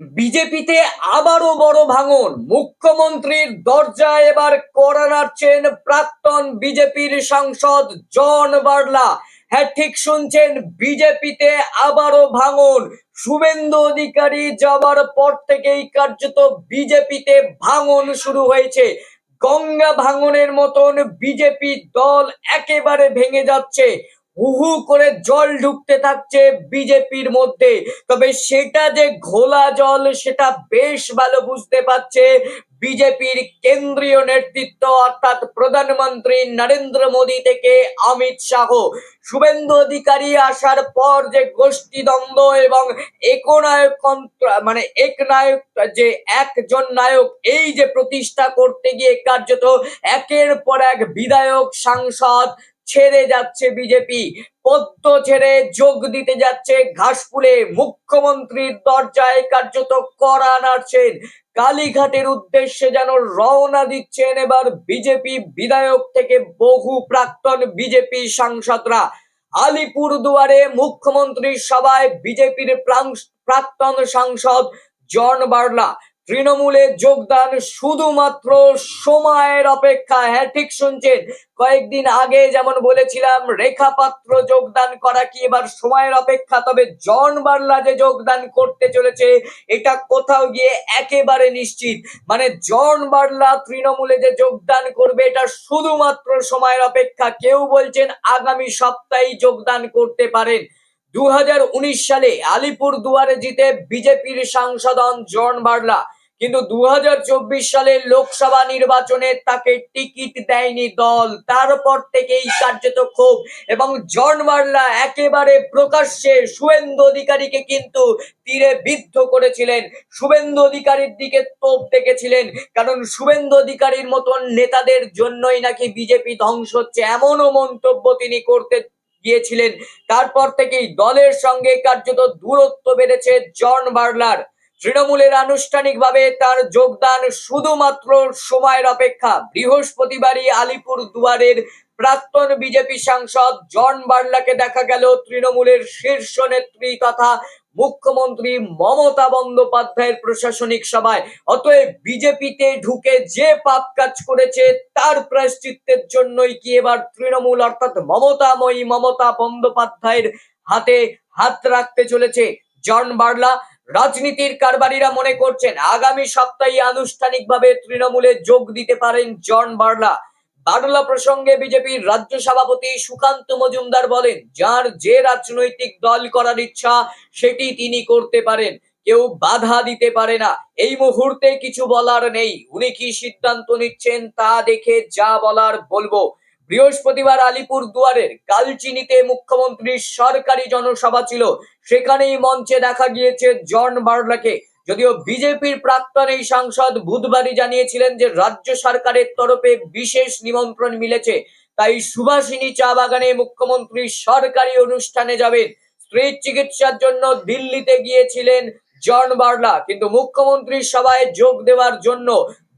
বিজেপিতে আবারও বড় ভাঙন। মুখ্যমন্ত্রীর দরজায় এবার নাড়ছেন প্রাক্তন বিজেপির সাংসদ জন বার্লা। হ্যাঁ ঠিক শুনছেন, বিজেপিতে আবারও ভাঙন। শুভেন্দু অধিকারী যাবার পর থেকেই কার্যত বিজেপিতে ভাঙন শুরু হয়েছে। গঙ্গা ভাঙনের মতন বিজেপি দল একেবারে ভেঙে যাচ্ছে। হুহু করে জল ঢুকতে থাকছে বিজেপির মধ্যে। তবে সেটা যে ঘোলা জল, সেটা বেশ ভালো বুঝতে পারছে বিজেপির কেন্দ্রীয় নেতৃত্ব, অর্থাৎ প্রধানমন্ত্রী নরেন্দ্র মোদী থেকে অমিত শাহ। শুভেন্দু অধিকারী আসার পর যে গোষ্ঠী দ্বন্দ্ব এবং একনায়ক মানে এক নায়ক যে একজন নায়ক, এই যে প্রতিষ্ঠা করতে গিয়ে কার্যত একের পর এক বিধায়ক, সাংসদ ছেড়ে যাচ্ছে বিজেপি। পদ্ম ছেড়ে যোগ দিতে যাচ্ছে ঘাসফুলে মুখ্যমন্ত্রীর দরজায় কার্যত করা নাড়ছেন। কালীঘাটের উদ্দেশ্যে যেন রওনা দিচ্ছেন এবার বিজেপি বিধায়ক থেকে বহু প্রাক্তন বিজেপি সাংসদরা। আলিপুর দুয়ারে মুখ্যমন্ত্রীর সভায় বিজেপির প্রাক্তন সাংসদ জন বার্লা। তৃণমূলে যোগদান শুধুমাত্র সময়ের অপেক্ষা। হ্যাঁ ঠিক শুনছেন। কয়েকদিন আগে যেমন বলেছিলাম রেখা পাত্র যোগদান করা কি এবার সময়ের অপেক্ষা? তবে জন বার্লা যে যোগদান করতে চলেছে, এটা কোথাও গিয়ে একেবারে নিশ্চিত। মানে জন বার্লা তৃণমূলে যে যোগদান করবে, এটা শুধুমাত্র সময়ের অপেক্ষা। কেউ বলছেন আগামী সপ্তাহেই যোগদান করতে পারেন। দু হাজার উনিশ সালে আলিপুর দুয়ারে জিতে বিজেপির সাংসদ জন বার্লা। কিন্তু দু হাজার চব্বিশ সালে লোকসভা নির্বাচনে তাকে টিকিট দেয়নি দল। তারপর থেকেই কার্যত ক্ষোভ এবং জন বার্লা একেবারে প্রকাশ্যে শুভেন্দু অধিকারীকে কিন্তু তীরে বিদ্ধ করেছিলেন। শুভেন্দু অধিকারীর দিকে তোপ দেখেছিলেন, কারণ শুভেন্দু অধিকারীর মতন নেতাদের জন্যই নাকি বিজেপি ধ্বংস হচ্ছে এমনও মন্তব্য তিনি করতে গিয়েছিলেন। তারপর থেকেই দলের সঙ্গে কার্যত দূরত্ব বেড়েছে জন বার্লার। তৃণমূলের আনুষ্ঠানিকভাবে তার যোগদান শুধুমাত্র সময়ের অপেক্ষা। বৃহস্পতিবারই আলিপুর দুয়ারের প্রাক্তন বিজেপি সাংসদ জন বার্লাকে দেখা গেল তৃণমূলের শীর্ষ নেত্রী তথা মুখ্যমন্ত্রী মমতা বন্দ্যোপাধ্যায়ের প্রশাসনিক সভায়। অতএব বিজেপিতে ঢুকে যে পাপ কাজ করেছে, তার প্রায়শ্চিত্তের জন্যই কি এবার তৃণমূল, অর্থাৎ মমতাময়ী মমতা বন্দ্যোপাধ্যায়ের হাতে হাত রাখতে চলেছে জন বার্লা? রাজনীতির কারবারিরা মনে করছেন, আগামী সপ্তাহে আনুষ্ঠানিকভাবে তৃণমূলে যোগ দিতে পারেন জন বার্লা। বার্লা প্রসঙ্গে বিজেপির রাজ্য সভাপতি সুকান্ত মজুমদার বলেন, যার যে রাজনৈতিক দল করার ইচ্ছা, সেটি তিনি করতে পারেন। কেউ বাধা দিতে পারে না। এই মুহূর্তে কিছু বলার নেই। উনি কি সিদ্ধান্ত নিচ্ছেন তা দেখে যা বলার বলব। বৃহস্পতিবার আলিপুর দুয়ারের কালচিনিতে মুখ্যমন্ত্রীর সরকারি জনসভা ছিল। সেখানেই মঞ্চে দেখা গিয়েছে জন বার্লাকে। যদিও বিজেপির প্রাক্তন এই সাংসদ বুধবারই জানিয়েছিলেন যে রাজ্য সরকারের তরফে বিশেষ নিমন্ত্রণ মিলেছে। তাই সুভাষিনী চা বাগানে মুখ্যমন্ত্রী সরকারি অনুষ্ঠানে যাবেন। স্ত্রীর চিকিৎসার জন্য দিল্লিতে গিয়েছিলেন জন বার্লা। কিন্তু মুখ্যমন্ত্রীর সভায় যোগ দেওয়ার জন্য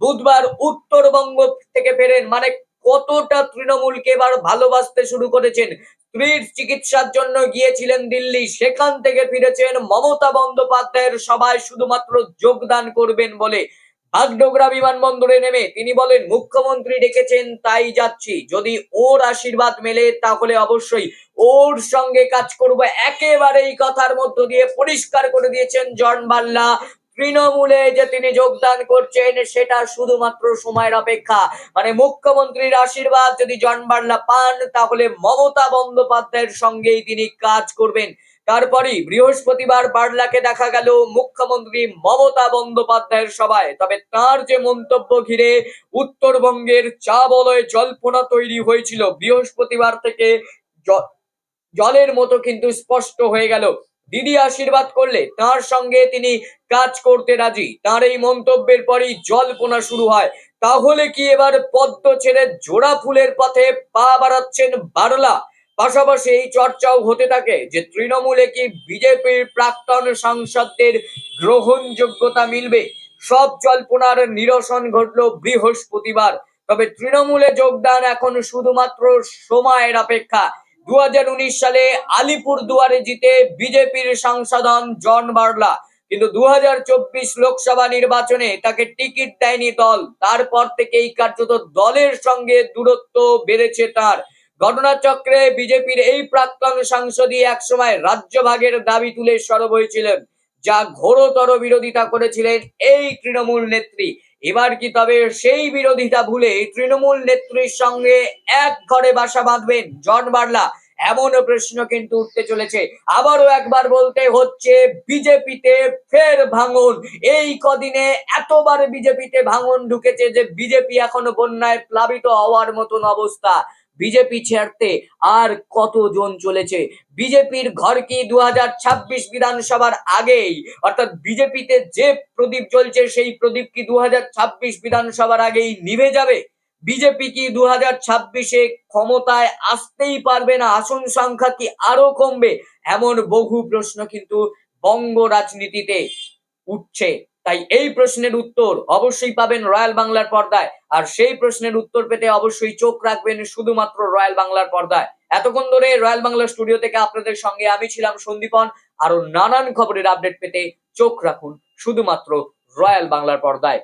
বুধবার উত্তরবঙ্গ থেকে ফেরেন। মানে কতটা তৃণমূলকে এবার ভালোবাসতে শুরু করেছেন স্ত্রীর চিকিৎসার জন্য গিয়েছিলেন দিল্লি। সেখান থেকে ফিরেছেন মমতা বন্দ্যোপাধ্যায়ের সভায় শুধুমাত্র যোগদান করবেন বলে। বাগডোগরা বিমানবন্দরে নেমে তিনি বলেন, মুখ্যমন্ত্রী ডেকেছেন, তাই যাচ্ছি। যদি ওর আশীর্বাদ মেলে, তাহলে অবশ্যই ওর সঙ্গে কাজ করব। একেবারে এই কথার মধ্য দিয়ে পরিষ্কার করে দিয়েছেন জন বাল্লা তৃণমূলে যে তিনি যোগদান করছেন, সেটা শুধুমাত্র সময়ের অপেক্ষা। মানে মুখ্যমন্ত্রীর আশীর্বাদ যদি জন বার্লা পান, তাহলে মমতা বন্দ্যোপাধ্যায়ের সঙ্গেই তিনি কাজ করবেন। তারপরই বৃহস্পতিবার বার্লাকে দেখা গেল মুখ্যমন্ত্রী মমতা বন্দ্যোপাধ্যায়ের সভায়। তবে তার যে মন্তব্য ঘিরে উত্তরবঙ্গের চা বলয় জল্পনা তৈরি হয়েছিল। বৃহস্পতিবার থেকে জলের মতো কিন্তু স্পষ্ট হয়ে গেল। দিদি আশীর্বাদ করলে তার সঙ্গে তিনি কাজ করতে রাজি। তার এই মন্তব্যের পরই জল্পনা শুরু হয়। তাহলে কি এবার পদ্ম ছেড়ে জোড়া ফুলের পথে পা বাড়াচ্ছেন বারলা? পাশাপাশি এই চর্চাও হতে থাকে যে তৃণমূলে কি বিজেপির প্রাক্তন সাংসদদের গ্রহণযোগ্যতা মিলবে? সব জল্পনার নিরসন ঘটলো বৃহস্পতিবার। তবে তৃণমূলে যোগদান এখন শুধুমাত্র সময়ের অপেক্ষা। দু সালে আলিপুর দুয়ারে জিতে বিজেপির সাংসদ জন বার্লা। কিন্তু দু লোকসভা নির্বাচনে তাকে টিকিট দেয়নি দল। তারপর থেকেই কার্যত দলের সঙ্গে দূরত্ব বেড়েছে তার। ঘটনাচক্রে বিজেপির এই প্রাক্তন সাংসদই একসময় রাজ্যভাগের দাবি তুলে সরব হয়েছিলেন, যা ঘোরতর বিরোধিতা করেছিলেন এই তৃণমূল নেত্রী। এবার কি তবে সেই বিরোধিতা ভুলে তৃণমূল নেত্রীর সঙ্গে এক ঘরে বাসা বাঁধবেন জন বার্লা? এমন প্রশ্ন কিন্তু উঠতে চলেছে। আবারও একবার বলতে হচ্ছে, বিজেপিতে ফের ভাঙন। এই কদিনে এতবার বিজেপিতে ভাঙন ঢুকেছে যে বিজেপি এখনও বন্যায় প্লাবিত হওয়ার মতন অবস্থা। বিজেপি ছাড়তে আর কতজন চলেছে? বিজেপির ঘর কি দু হাজার ছাব্বিশ বিধানসভার আগেই? অর্থাৎ বিজেপিতে যে প্রদীপ জ্বলছে, সেই প্রদীপ কি দু হাজার ছাব্বিশ বিধানসভার আগেই নিভে যাবে? বিজেপি কি দু হাজার ছাব্বিশে ক্ষমতায় আসতেই পারবে না? আসন সংখ্যা কি আরও কমবে? এমন বহু প্রশ্ন কিন্তু বঙ্গ রাজনীতিতে উঠছে। তাই এই প্রশ্নের উত্তর অবশ্যই পাবেন রয়্যাল বাংলার পর্দায়। আর সেই প্রশ্নের উত্তর পেতে অবশ্যই চোখ রাখবেন শুধুমাত্র রয়্যাল বাংলার পর্দায়। এতক্ষণ ধরে রয়্যাল বাংলা স্টুডিও থেকে আপনাদের সঙ্গে আমি ছিলাম সন্দীপন। আরও নানান খবরের আপডেট পেতে চোখ রাখুন শুধুমাত্র রয়্যাল বাংলার পর্দায়।